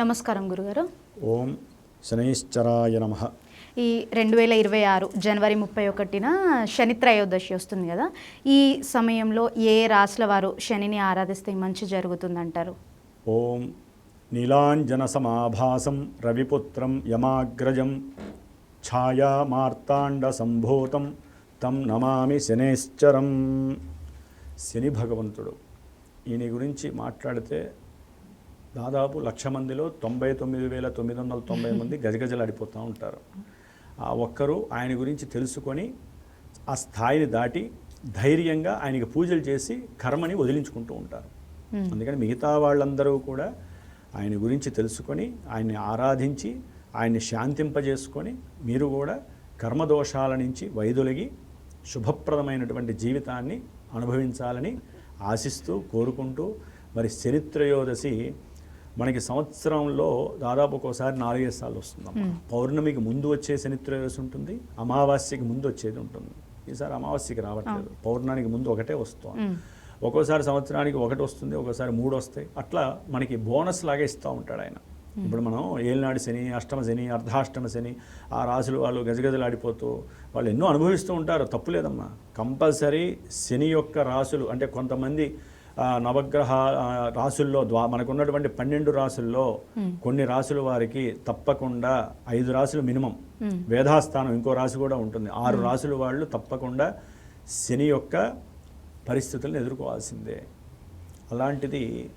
నమస్కారం గురుగారు. ఓం శనైశ్చరాయ నమ. ఈ రెండు వేల ఇరవై ఆరు జనవరి ముప్పై ఒకటిన శని త్రయోదశి వస్తుంది కదా. ఈ సమయంలో ఏ రాశుల వారు శనిని ఆరాధిస్తే మంచి జరుగుతుందంటారు? ఓం నీలాంజన సమాభాసం రవిపుత్రం యమాగ్రజం ఛాయామార్తాండ సంభూతం తం నమామి శనేశ్చరం. శని భగవంతుడు ఈయన గురించి మాట్లాడితే దాదాపు లక్ష మందిలో తొంభై తొమ్మిది వేల తొమ్మిది వందల తొంభై మంది గజగజలాడిపోతూ ఉంటారు. ఆ ఒక్కరు ఆయన గురించి తెలుసుకొని ఆ స్థాయిని దాటి ధైర్యంగా ఆయనకి పూజలు చేసి కర్మని వదిలించుకుంటూ ఉంటారు. అందుకని మిగతా వాళ్ళందరూ కూడా ఆయన గురించి తెలుసుకొని ఆయన్ని ఆరాధించి ఆయన్ని శాంతింపజేసుకొని మీరు కూడా కర్మదోషాల నుంచి వైదొలిగి శుభప్రదమైనటువంటి జీవితాన్ని అనుభవించాలని ఆశిస్తూ కోరుకుంటూ మరి చరిత్రయోదశి మనకి సంవత్సరంలో దాదాపు ఒక్కోసారి నాలుగైదు సార్లు వస్తుందమ్మా. పౌర్ణమికి ముందు వచ్చే శనిత్రయోదశి ఉంటుంది అమావాస్యకి ముందు వచ్చేది ఉంటుంది. ఈసారి అమావాస్యకి రావట్లేదు. పౌర్ణానికి ముందు ఒకటే వస్తుంది. ఒక్కోసారి సంవత్సరానికి ఒకటి వస్తుంది ఒక్కోసారి మూడు వస్తాయి. అట్లా మనకి బోనస్ లాగా ఇస్తూ ఉంటాడు ఆయన. ఇప్పుడు మనం ఏలినాడు శని అష్టమ శని అర్ధాష్టమ శని ఆ రాశులు వాళ్ళు గజగజలాడిపోతూ వాళ్ళు ఎన్నో అనుభవిస్తూ ఉంటారు. తప్పులేదమ్మా కంపల్సరీ శని యొక్క రాశులు అంటే కొంతమంది నవగ్రహ ఆ, రాశుల్లో ద్వా మనకున్నటువంటి పన్నెండు రాశుల్లో కొన్ని రాశుల వారికి తప్పకుండా ఐదు రాశులు మినిమం. వేధాస్థానం ఇంకో రాశి కూడా ఉంటుంది. ఆరు రాశుల వాళ్ళు తప్పకుండా శని యొక్క పరిస్థితులను ఎదుర్కోవాల్సిందే. అలాంటిది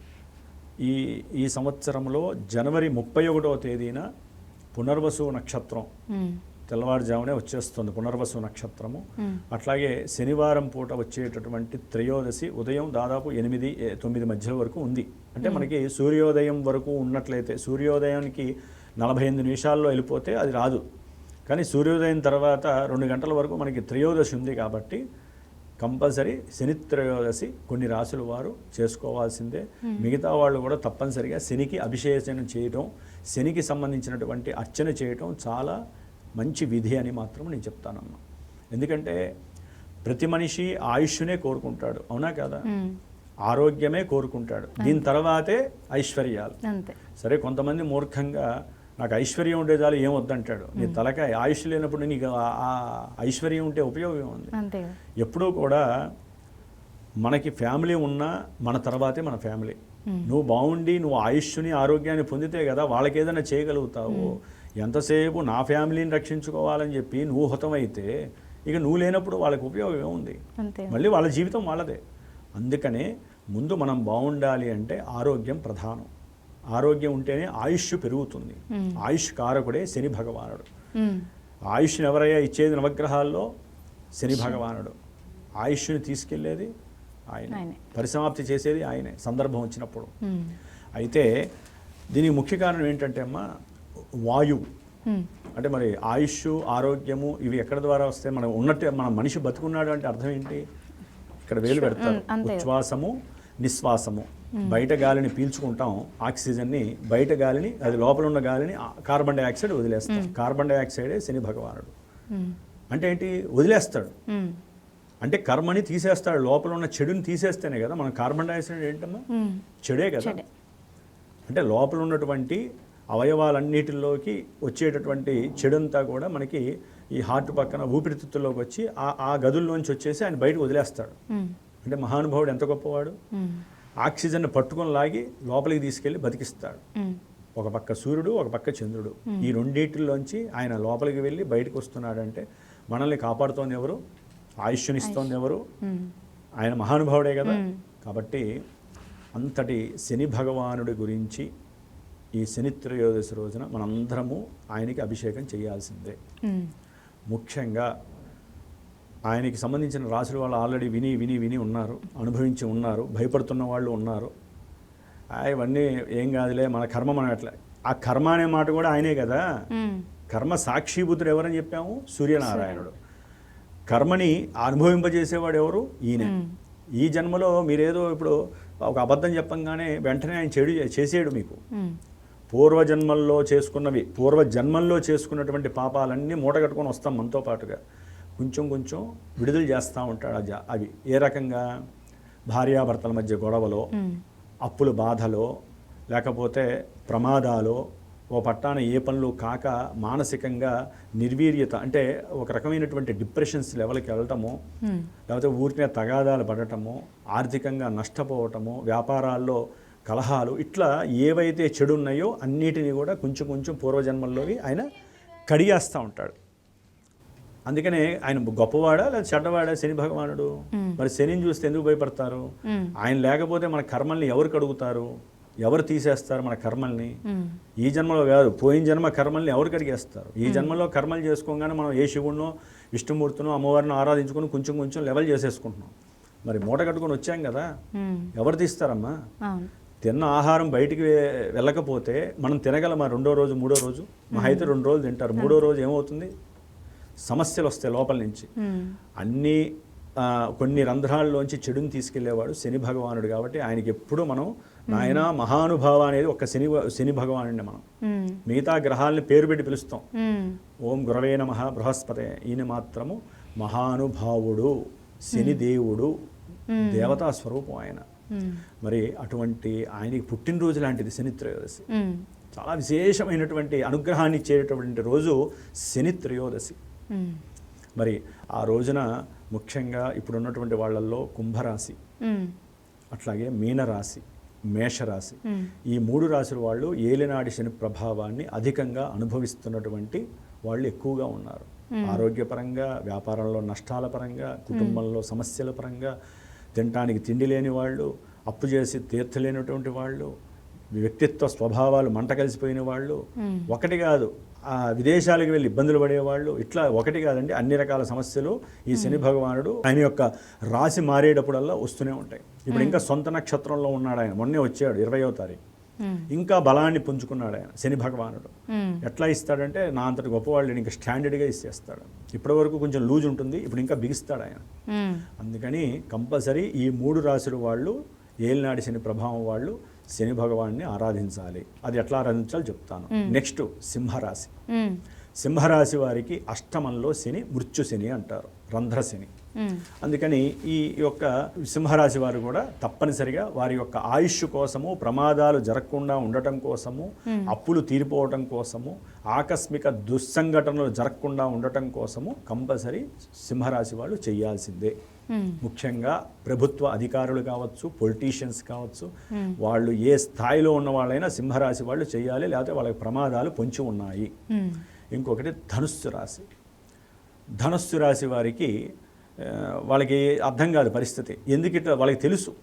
ఈ ఈ సంవత్సరంలో జనవరి ముప్పై ఒకటవ తేదీన పునర్వసు నక్షత్రం. తెల్లవారుజామునే వచ్చేస్తుంది పునర్వసు నక్షత్రము. అట్లాగే శనివారం పూట వచ్చేటటువంటి త్రయోదశి ఉదయం దాదాపు ఎనిమిది తొమ్మిది మధ్య వరకు ఉంది. అంటే మనకి సూర్యోదయం వరకు ఉన్నట్లయితే సూర్యోదయానికి నలభై ఎనిమిది నిమిషాల్లో వెళ్ళిపోతే అది రాదు. కానీ సూర్యోదయం తర్వాత రెండు గంటల వరకు మనకి త్రయోదశి ఉంది కాబట్టి కంపల్సరీ శని త్రయోదశి కొన్ని రాసుల వారు చేసుకోవాల్సిందే. మిగతా వాళ్ళు కూడా తప్పనిసరిగా శనికి అభిషేచనం చేయటం శనికి సంబంధించినటువంటి అర్చన చేయటం చాలా మంచి విధి అని మాత్రం నేను చెప్తానమ్మా. ఎందుకంటే ప్రతి మనిషి ఆయుష్నే కోరుకుంటాడు అవునా కదా? ఆరోగ్యమే కోరుకుంటాడు. దీని తర్వాతే ఐశ్వర్యాలు. సరే కొంతమంది మూర్ఖంగా నాకు ఐశ్వర్యం ఉంటే చాలు ఏం వద్దంటాడు. నీ తలకాయ ఆయుష్ లేనప్పుడు నీకు ఆ- ఐశ్వర్యం ఉంటే ఉపయోగం కదా. ఎప్పుడూ కూడా మనకి ఫ్యామిలీ ఉన్నా మన తర్వాతే మన ఫ్యామిలీ. నువ్వు బాగుండి నువ్వు ఆయుష్ని ఆరోగ్యాన్ని పొందితే కదా వాళ్ళకి ఏదైనా చేయగలుగుతావు ఎంతసేపు నా ఫ్యామిలీని రక్షించుకోవాలని చెప్పి నువ్వు హుతమైతే ఇక నువ్వు లేనప్పుడు వాళ్ళకి ఉపయోగం ఏముంది? మళ్ళీ వాళ్ళ జీవితం వాళ్ళదే. అందుకనే ముందు మనం బాగుండాలి అంటే ఆరోగ్యం ప్రధానం. ఆరోగ్యం ఉంటేనే ఆయుష్ పెరుగుతుంది. ఆయుష్ కారకుడే శని భగవానుడు. ఆయుష్ని ఎవరయ్యా ఇచ్చేది నవగ్రహాల్లో? శని భగవానుడు. ఆయుష్ని తీసుకెళ్ళేది ఆయన. పరిసమాప్తి చేసేది ఆయనే. సందర్భం వచ్చినప్పుడు. అయితే దీనికి ముఖ్య కారణం ఏంటంటే అమ్మా వాయువు. అంటే మరి ఆయుష్ ఆరోగ్యము ఇవి ఎక్కడ ద్వారా వస్తాయి? మనం ఉన్నట్టు మన మనిషి బతుకున్నాడు అంటే అర్థం ఏంటి? ఇక్కడ వేలు పెడతారు. ఉచ్ఛ్వాసము నిశ్వాసము. బయట గాలిని పీల్చుకుంటాం ఆక్సిజన్ని బయట గాలిని అది లోపల ఉన్న గాలిని కార్బన్ డైఆక్సైడ్ వదిలేస్తాం. కార్బన్ డైఆక్సైడే శని భగవానుడు. అంటే ఏంటి? వదిలేస్తాడు. అంటే కర్మని తీసేస్తాడు. లోపల ఉన్న చెడుని తీసేస్తేనే కదా మనం. కార్బన్ డైఆక్సైడ్ ఏంటమ్మా. చెడే కదా. అంటే లోపల ఉన్నటువంటి అవయవాలన్నిటిలోకి వచ్చేటటువంటి చెడంతా కూడా మనకి ఈ హార్ట్ పక్కన ఊపిరితిత్తుల్లోకి వచ్చి ఆ ఆ గదుల్లోంచి వచ్చేసి ఆయన బయటకు వదిలేస్తాడు. అంటే మహానుభావుడు ఎంత గొప్పవాడు. ఆక్సిజన్ పట్టుకొని లాగి లోపలికి తీసుకెళ్ళి బతికిస్తాడు. ఒక పక్క సూర్యుడు ఒక పక్క చంద్రుడు. ఈ రెండింటిలోంచి ఆయన లోపలికి వెళ్ళి బయటకు వస్తున్నాడంటే మనల్ని కాపాడుతోంది ఎవరు? ఆయుష్నిస్తోంది ఎవరు. ఆయన మహానుభావుడే కదా. కాబట్టి అంతటి శని భగవానుడి గురించి ఈ శని త్రయోదశి రోజున మనందరము ఆయనకి అభిషేకం చేయాల్సిందే. ముఖ్యంగా ఆయనకి సంబంధించిన రాసుల వాళ్ళు ఆల్రెడీ విని విని విని ఉన్నారు అనుభవించి ఉన్నారు భయపడుతున్న వాళ్ళు ఉన్నారు. ఇవన్నీ ఏం కాదులే మన కర్మ మనం ఎట్లా ఆ కర్మ అనే మాట కూడా ఆయనే కదా. కర్మ సాక్షిభూతుడు ఎవరని చెప్పాము? సూర్యనారాయణుడు. కర్మని అనుభవింపజేసేవాడు ఎవరు? ఈయన. ఈ జన్మలో మీరేదో ఇప్పుడు ఒక అబద్ధం చెప్పంగానే వెంటనే ఆయన చెడు చేసేయడు మీకు. పూర్వజన్మల్లో చేసుకున్నవి పూర్వ జన్మల్లో చేసుకున్నటువంటి పాపాలన్నీ మూట కట్టుకొని వస్తాం మనతో పాటుగా. కొంచెం కొంచెం విడుదల చేస్తూ ఉంటాడు అవి. ఏ రకంగా? భార్యాభర్తల మధ్య గొడవలో. అప్పుల బాధలో లేకపోతే ప్రమాదాలు ఓ పట్టాన ఏ పనులు కాక మానసికంగా నిర్వీర్యత అంటే ఒక రకమైనటువంటి డిప్రెషన్స్ లెవెల్కి వెళ్ళటము లేకపోతే ఊరికే తగాదాలు పడటము ఆర్థికంగా నష్టపోవటము వ్యాపారాల్లో కలహాలు ఇట్లా ఏవైతే చెడు ఉన్నాయో అన్నిటినీ కూడా కొంచెం కొంచెం పూర్వజన్మల్లోవి ఆయన కడిగేస్తూ ఉంటాడు. అందుకనే ఆయన గొప్పవాడా లేదా చెడ్డవాడా శని భగవానుడు? మరి శనిని చూస్తే ఎందుకు భయపడతారు? ఆయన లేకపోతే మన కర్మల్ని ఎవరు కడుగుతారు ఎవరు తీసేస్తారు మన కర్మల్ని? ఈ జన్మలో కాదు పోయిన జన్మ కర్మల్ని ఎవరు కడిగేస్తారు ఈ జన్మలో కర్మలు చేసుకోగానే మనం ఏ శివుడినో విష్ణుమూర్తినో అమ్మవారిని ఆరాధించుకొని కొంచెం కొంచెం లెవెల్ చేసేసుకుంటున్నాం. మరి మూట కట్టుకొని వచ్చాం కదా? ఎవరు తీస్తారమ్మా? తిన్న ఆహారం బయటికి వెళ్ళకపోతే మనం తినగలమా రెండో రోజు మూడో రోజు. మహా అయితే రెండు రోజులు తింటారు. మూడో రోజు ఏమవుతుంది? సమస్యలు వస్తాయి లోపల నుంచి. అన్ని కొన్ని రంధ్రాల్లోంచి చెడుని తీసుకెళ్ళేవాడు శని భగవానుడు కాబట్టి ఆయనకి ఎప్పుడూ మనం నాయన మహానుభావ అనేది ఒక శని శని భగవానుడిని మనం. మిగతా గ్రహాలని పేరు పెట్టి పిలుస్తాం. ఓం గురవే నమ బృహస్పతే. ఈయన మాత్రము మహానుభావుడు శని దేవుడు దేవతా స్వరూపం ఆయన. మరి అటువంటి ఆయనకి పుట్టినరోజు లాంటిది శని త్రయోదశి. ఉమ్, చాలా విశేషమైనటువంటి అనుగ్రహాన్ని ఇచ్చేటటువంటి రోజు శని త్రయోదశి. ఉమ్, మరి ఆ రోజున ముఖ్యంగా ఇప్పుడు ఉన్నటువంటి వాళ్ళల్లో కుంభరాశి. అట్లాగే మీనరాశి మేషరాశి. ఈ మూడు రాశుల వాళ్ళు ఏలినాడి శని ప్రభావాన్ని అధికంగా అనుభవిస్తున్నటువంటి వాళ్ళు ఎక్కువగా ఉన్నారు. ఆరోగ్యపరంగా వ్యాపారంలో నష్టాల పరంగా కుటుంబంలో సమస్యల పరంగా తినటానికి తిండి లేని వాళ్ళు అప్పు చేసి తీర్చలేనటువంటి వాళ్ళు వ్యక్తిత్వ స్వభావాలు మంట కలిసిపోయిన వాళ్ళు ఒకటి కాదు ఆ విదేశాలకు వెళ్ళి ఇబ్బందులు పడేవాళ్ళు ఇట్లా ఒకటి కాదండి అన్ని రకాల సమస్యలు ఈ శని భగవానుడు ఆయన యొక్క రాశి మారేటప్పుడల్లా వస్తూనే ఉంటాయి. ఇప్పుడు ఇంకా సొంత నక్షత్రంలో ఉన్నాడు ఆయన మొన్నే వచ్చాడు ఇరవయో తారీఖు. ఇంకా బలాన్ని పుంజుకున్నాడు ఆయన శని భగవానుడు. ఉమ్, ఎట్లా ఇస్తాడంటే నా అంతటి గొప్పవాళ్ళు ఇంకా స్టాండర్డ్గా ఇచ్చేస్తాడు. ఇప్పటి వరకు కొంచెం లూజ్ ఉంటుంది ఇప్పుడు ఇంకా బిగిస్తాడు ఆయన. ఉమ్, అందుకని కంపల్సరీ ఈ మూడు రాశుల వాళ్ళు ఏలినాడి శని ప్రభావం వాళ్ళు శని భగవాన్ని ఆరాధించాలి. అది ఎట్లా ఆరాధించాలో చెప్తాను. నెక్స్ట్ సింహరాశి. సింహరాశి వారికి అష్టమంలో శని మృత్యు శని అంటారు రంధ్ర శని అందుకని ఈ యొక్క సింహరాశి వారు కూడా తప్పనిసరిగా వారి యొక్క ఆయుష్ కోసము ప్రమాదాలు జరగకుండా ఉండటం కోసము అప్పులు తీరిపోవటం కోసము ఆకస్మిక దుస్సంఘటనలు జరగకుండా ఉండటం కోసము కంపల్సరీ సింహరాశి వాళ్ళు చేయాల్సిందే. ఉమ్, ముఖ్యంగా ప్రభుత్వ అధికారులు కావచ్చు పొలిటీషియన్స్ కావచ్చు వాళ్ళు ఏ స్థాయిలో ఉన్న వాళ్ళైనా సింహరాశి వాళ్ళు చేయాలి లేకపోతే వాళ్ళకి ప్రమాదాలు పొంచి ఉన్నాయి. ఇంకొకటి ధనుస్సు రాశి. ధనుస్సు రాశి వారికి వాళ్ళకి అర్థం కాదు పరిస్థితి. ఎందుకు ఇట్లా? వాళ్ళకి తెలుసు.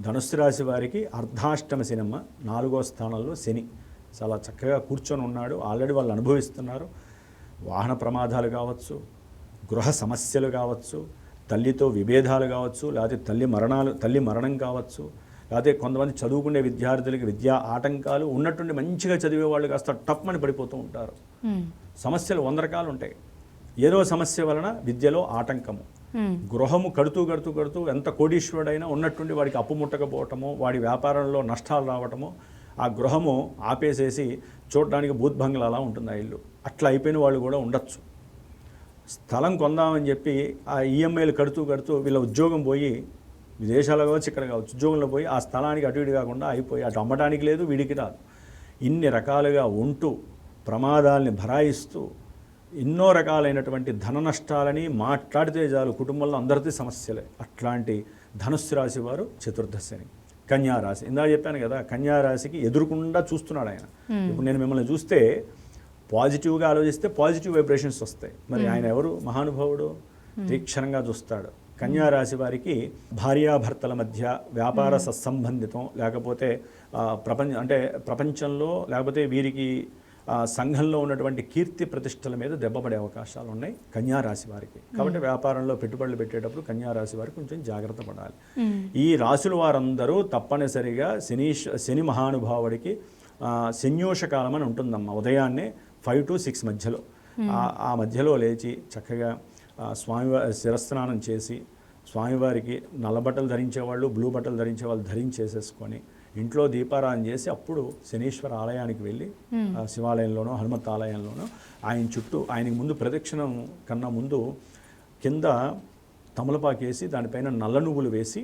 ధనుస్సు రాశి వారికి అర్ధాష్టమ సినిమా నాలుగో స్థానంలో శని. చాలా చక్కగా కూర్చొని ఉన్నాడు. ఆల్రెడీ వాళ్ళు అనుభవిస్తున్నారు. వాహన ప్రమాదాలు కావచ్చు గృహ సమస్యలు కావచ్చు తల్లితో విభేదాలు కావచ్చు లేకపోతే తల్లి మరణాలు తల్లి మరణం కావచ్చు లేకపోతే కొంతమంది చదువుకునే విద్యార్థులకి విద్యా ఆటంకాలు ఉన్నట్టుండి మంచిగా చదివే వాళ్ళు కాస్త టప్మని పడిపోతూ ఉంటారు. సమస్యలు వంద రకాలు ఉంటాయి. ఏదో సమస్య వలన విద్యలో ఆటంకము. గృహము కడుతూ కడుతూ కడుతూ ఎంత కోటీశ్వరుడైనా ఉన్నట్టుండి వాడికి అప్పు ముట్టకపోవటము వాడి వ్యాపారంలో నష్టాలు రావటము ఆ గృహము ఆపేసేసి చూడడానికి భూత్ ఉంటుంది ఆ ఇల్లు. అట్లా అయిపోయిన వాళ్ళు కూడా ఉండొచ్చు. స్థలం కొందామని చెప్పి ఆ ఈఎంఐలు కడుతూ కడుతూ వీళ్ళ ఉద్యోగం పోయి విదేశాల్లో కావచ్చు ఇక్కడ కావచ్చు ఉద్యోగంలో పోయి ఆ స్థలానికి అటు ఇటు కాకుండా అయిపోయి అటు అమ్మటానికి లేదు వీడికి రాదు. ఇన్ని రకాలుగా ఉంటూ ప్రమాదాల్ని భరాయిస్తూ ఎన్నో రకాలైనటువంటి ధన నష్టాలని మాట్లాడితే చాలు కుటుంబంలో అందరికీ సమస్యలే. అట్లాంటి ధనుస్సు రాశి వారు చతుర్దశని కన్యా రాశి. ఇందా చెప్పాను కదా కన్యా రాశికి ఎదురుకుండా చూస్తున్నాడు ఆయన. ఇప్పుడు నేను మిమ్మల్ని చూస్తే పాజిటివ్గా ఆలోచిస్తే పాజిటివ్ వైబ్రేషన్స్ వస్తాయి. మరి ఆయన ఎవరు? మహానుభావుడు. తీక్షణంగా చూస్తాడు. కన్యా రాశి వారికి భార్యాభర్తల మధ్య వ్యాపార సత్సంబంధితం లేకపోతే ఆ, ప్రపంచ అంటే ప్రపంచంలో లేకపోతే వీరికి సంఘంలో ఉన్నటువంటి కీర్తి ప్రతిష్టల మీద దెబ్బపడే అవకాశాలు ఉన్నాయి కన్యా రాశి వారికి. కాబట్టి వ్యాపారంలో పెట్టుబడులు పెట్టేటప్పుడు కన్యా రాశి వారికి కొంచెం జాగ్రత్త పడాలి. ఈ రాశుల వారందరూ తప్పనిసరిగా శనీష్ శని మహానుభావుడికి ఆ, శన్యోష కాలం అని ఉంటుందమ్మా. ఉదయాన్నే ఫైవ్ టు సిక్స్ మధ్యలో. ఆ- మధ్యలో లేచి చక్కగా స్వామివారి శిరస్నానం చేసి స్వామివారికి నల్ల బట్టలు ధరించేవాళ్ళు బ్లూ బట్టలు ధరించే వాళ్ళు ధరించేసేసుకొని ఇంట్లో దీపారాధన చేసి అప్పుడు శనీశ్వర ఆలయానికి వెళ్ళి శివాలయంలోనో హనుమత్ ఆలయంలోనో ఆయన చుట్టూ ఆయనకి ముందు ప్రదక్షిణం కన్నా ముందు కింద తమలపాకేసి దానిపైన నల్ల నువ్వులు వేసి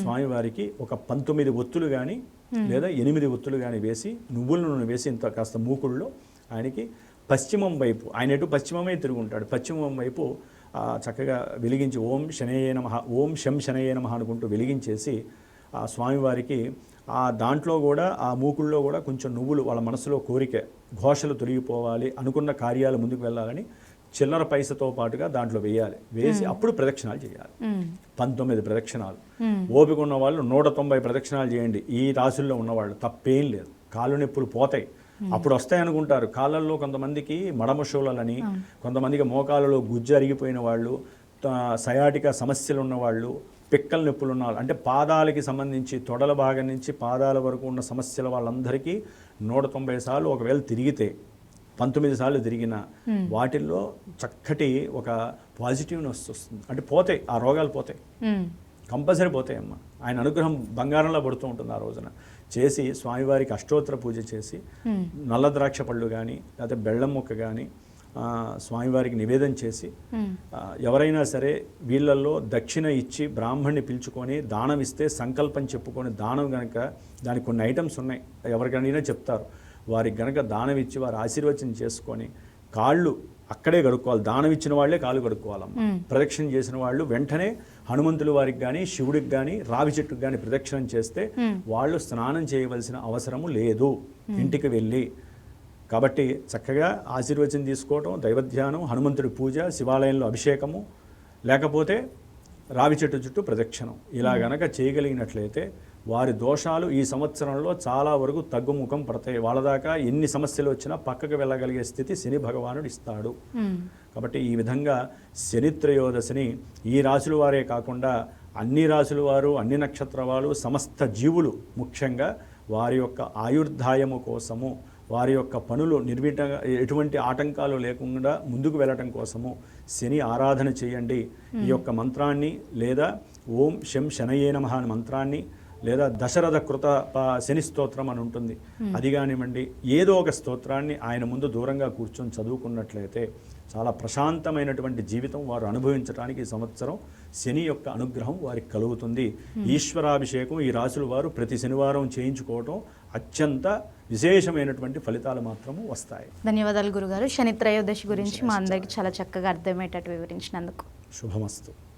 స్వామివారికి ఒక పంతొమ్మిది ఒత్తులు కానీ లేదా ఎనిమిది ఒత్తులు కానీ వేసి నువ్వుల నూనె వేసి ఇంత కాస్త మూకుళ్ళలో ఆయనకి పశ్చిమం వైపు ఆయన ఎటు పశ్చిమమే తిరుగుంటాడు పశ్చిమం వైపు చక్కగా వెలిగించి ఓం శనయే నమ ఓం శం శనయే నమ అనుకుంటూ వెలిగించేసి ఆ స్వామివారికి ఆ దాంట్లో కూడా ఆ మూకుల్లో కూడా కొంచెం నువ్వులు వాళ్ళ మనసులో కోరిక ఘోషలు తొలగిపోవాలి అనుకున్న కార్యాలు ముందుకు వెళ్ళాలని చిల్లర పైసతో పాటుగా దాంట్లో వేయాలి. వేసి అప్పుడు ప్రదక్షిణాలు చేయాలి. మ్మ్. పంతొమ్మిది ప్రదక్షిణాలు. ఓపిక ఉన్న వాళ్ళు నూట తొంభై ప్రదక్షిణాలు చేయండి. ఈ రాశుల్లో ఉన్నవాళ్ళు తప్పేం లేదు. కాళ్ళు నొప్పులు పోతాయి. అప్పుడు వస్తాయి అనుకుంటారు. కాళ్ళల్లో కొంతమందికి మడమశూలని కొంతమందికి మోకాళ్ళలో గుజ్జు అరిగిపోయిన వాళ్ళు సయాటిక సమస్యలు ఉన్నవాళ్ళు పిక్కల నొప్పులు ఉన్న వాళ్ళు అంటే పాదాలకి సంబంధించి తొడల భాగం నుంచి పాదాల వరకు ఉన్న సమస్యల వాళ్ళందరికీ నూట తొంభై సార్లు ఒకవేళ తిరిగితే పంతొమ్మిది సార్లు తిరిగిన వాటిల్లో చక్కటి ఒక పాజిటివ్నెస్ వస్తుంది. అంటే పోతాయి ఆ రోగాలు పోతాయి. కంపల్సరీ పోతాయమ్మా ఆయన అనుగ్రహం బంగారంలో పడుతూ ఉంటుంది ఆ రోజున. చేసి స్వామివారికి అష్టోత్తర పూజ చేసి నల్ల ద్రాక్ష పళ్ళు కానీ లేకపోతే బెల్లం ముక్క కానీ స్వామివారికి నివేదన చేసి ఎవరైనా సరే వీళ్ళల్లో దక్షిణ ఇచ్చి బ్రాహ్మణ్ణి పిలుచుకొని దానం ఇస్తే సంకల్పం చెప్పుకొని దానం గనక దానికి కొన్ని ఐటమ్స్ ఉన్నాయి. ఎవరికైనా చెప్తారు. వారికి గనక దానం ఇచ్చి వారు ఆశీర్వచనం చేసుకొని కాళ్ళు అక్కడే కడుక్కోవాలి. దానం ఇచ్చిన వాళ్ళే కాళ్ళు కడుక్కోవాలమ్మ. ప్రదక్షిణ చేసిన వాళ్ళు వెంటనే హనుమంతుల వారికి కానీ శివుడికి కానీ రావి చెట్టుకు కానీ ప్రదక్షిణం చేస్తే వాళ్ళు స్నానం చేయవలసిన అవసరము లేదు. ఇంటికి వెళ్ళి కాబట్టి చక్కగా ఆశీర్వచనం తీసుకోవటం దైవధ్యానం హనుమంతుడి పూజ శివాలయంలో అభిషేకము లేకపోతే రావి చెట్టు చుట్టూ ప్రదక్షిణం. ఇలా గనక చేయగలిగినట్లయితే వారి దోషాలు ఈ సంవత్సరంలో చాలా వరకు తగ్గుముఖం పడతాయి. వాళ్ళ దాకా ఎన్ని సమస్యలు వచ్చినా పక్కకు వెళ్ళగలిగే స్థితి శని భగవానుడు ఇస్తాడు. కాబట్టి ఈ విధంగా శని త్రయోదశిని ఈ రాశుల వారే కాకుండా అన్ని రాశుల వారు అన్ని నక్షత్ర వారు సమస్త జీవులు ముఖ్యంగా వారి యొక్క ఆయుర్దాయము కోసము వారి యొక్క పనులు నిర్విటంగా ఎటువంటి ఆటంకాలు లేకుండా ముందుకు వెళ్ళటం కోసము శని ఆరాధన చేయండి. ఈ యొక్క మంత్రాన్ని లేదా ఓం శం శనయే నమః అనే మంత్రాన్ని లేదా దశరథ కృత శని స్తోత్రం అని ఉంటుంది. అది కానివ్వండి ఏదో ఒక స్తోత్రాన్ని ఆయన ముందు దూరంగా కూర్చొని చదువుకున్నట్లయితే చాలా ప్రశాంతమైనటువంటి జీవితం వారు అనుభవించడానికి ఈ సంవత్సరం శని యొక్క అనుగ్రహం వారికి కలుగుతుంది. ఈశ్వరాభిషేకం ఈ రాశుల వారు ప్రతి శనివారం చేయించుకోవటం అత్యంత విశేషమైనటువంటి ఫలితాలు మాత్రము వస్తాయి. ధన్యవాదాలు గురుగారు. శని త్రయోదశి గురించి మా అందరికి చాలా చక్కగా అర్థమయ్యేటట్టు వివరించినందుకు. శుభమస్తు.